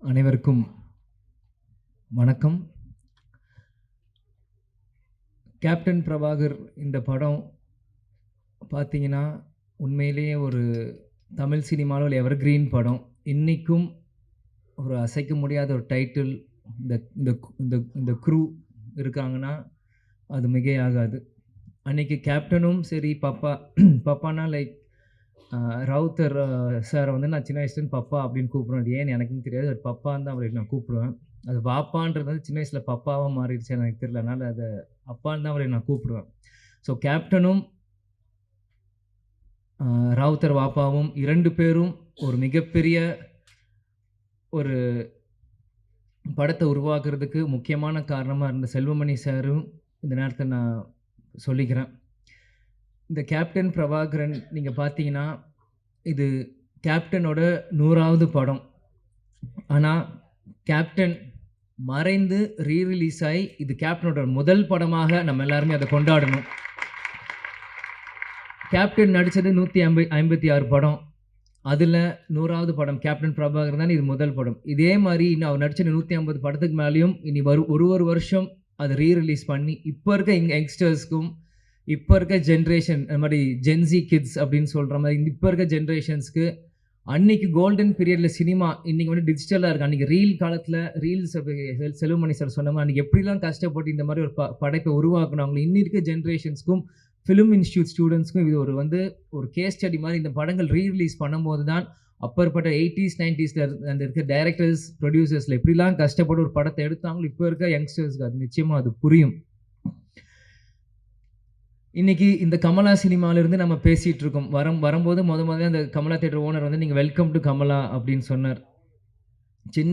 அனைவருக்கும் வணக்கம். கேப்டன் பிரபாகர் இந்த படம் பார்த்தீங்கன்னா உண்மையிலேயே ஒரு தமிழ் சினிமாவில் ஒரு எவர்கிரீன் படம். இன்றைக்கும் ஒரு அசைக்க முடியாத ஒரு டைட்டில் இந்த இந்த இந்த குரூ இருக்காங்கன்னா அது மிகையாகாது. அன்னைக்கு கேப்டனும் சரி பப்பா பப்பானா லைக் ரவுத்தர் சார் வந்து நான் சின்ன வயசுலேருந்து பப்பா அப்படின்னு கூப்பிடுவேன். அது ஏன்னு எனக்கும் தெரியாது. அது பப்பான்னு தான் அவரை நான் கூப்பிடுவேன். அது பாப்பான்றது வந்து சின்ன வயசில் பப்பாவாக மாறிடுச்சு எனக்கு தெரியல. அதனால் அதை அப்பான்னு தான் அவரை நான் கூப்பிடுவேன். ஸோ கேப்டனும் ராவுத்தர் வாப்பாவும் இரண்டு பேரும் ஒரு மிகப்பெரிய ஒரு படத்தை உருவாக்குறதுக்கு முக்கியமான காரணமாக இருந்த செல்வமணி சாரும் இந்த நேரத்தை நான் சொல்லிக்கிறேன். இந்த கேப்டன் பிரபாகரன் நீங்கள் பார்த்தீங்கன்னா இது கேப்டனோட நூறாவது படம். ஆனால் கேப்டன் மறைந்து ரீரிலீஸ் ஆகி இது கேப்டனோட முதல் படமாக நம்ம எல்லாருமே அதை கொண்டாடணும். கேப்டன் நடித்தது நூற்றி ஐம்பது ஐம்பத்தி ஆறு படம். அதில் நூறாவது படம் கேப்டன் பிரபாகர் தான் இது முதல் படம். இதே மாதிரி இன்னும் அவர் நடித்த நூற்றி ஐம்பது படத்துக்கு மேலேயும் இனி வரும் ஒரு ஒரு வருஷம் அதை ரீ ரிலீஸ் பண்ணி இப்போ இருக்க எங் யங்ஸ்டர்ஸ்க்கும் இப்போ இருக்க ஜென்ரேஷன் அது மாதிரி ஜென்சி கிட்ஸ் அப்படின்னு சொல்கிற மாதிரி இப்போ இருக்க ஜென்ரேஷன்ஸ்க்கு அன்னைக்கு கோல்டன் பீரியடில் சினிமா இன்றைக்கி வந்து டிஜிட்டலாக இருக்குது அன்றைக்கி ரீல் காலத்தில் ரீல்ஸ் செல்வமணி சார் சொன்ன மாதிரி அன்றைக்கி எப்படிலாம் கஷ்டப்பட்டு இந்த மாதிரி ஒரு ப படைப்பை உருவாக்கணும் இன்னி இருக்க ஜென்ரேஷன்ஸ்க்கும் ஃபிலிம் இன்ஸ்டியூட் ஸ்டூடெண்ட்ஸ்க்கும் இது ஒரு வந்து ஒரு கேஸ் ஸ்டடி மாதிரி இந்த படங்கள் ரீ ரிலீஸ் பண்ணும்போது தான் அப்பற்பட்ட எயிட்டிஸ் நைன்டிஸில் அந்த இருக்கிற டைரக்டர்ஸ் ப்ரொடியூசர்ஸில் எப்படிலாம் கஷ்டப்பட்டு ஒரு படத்தை எடுத்தாங்களோ இப்போ இருக்க யங்ஸ்டர்ஸ்க்கு அது நிச்சயமாக அது புரியும். இன்னைக்கு இந்த கமலா சினிமாவிலிருந்து நம்ம பேசிகிட்டு இருக்கோம். வரம் வரும்போது முத முதல்ல அந்த கமலா தேட்டர் ஓனர் வந்து நீங்கள் வெல்கம் டு கமலா அப்படின்னு சொன்னார். சின்ன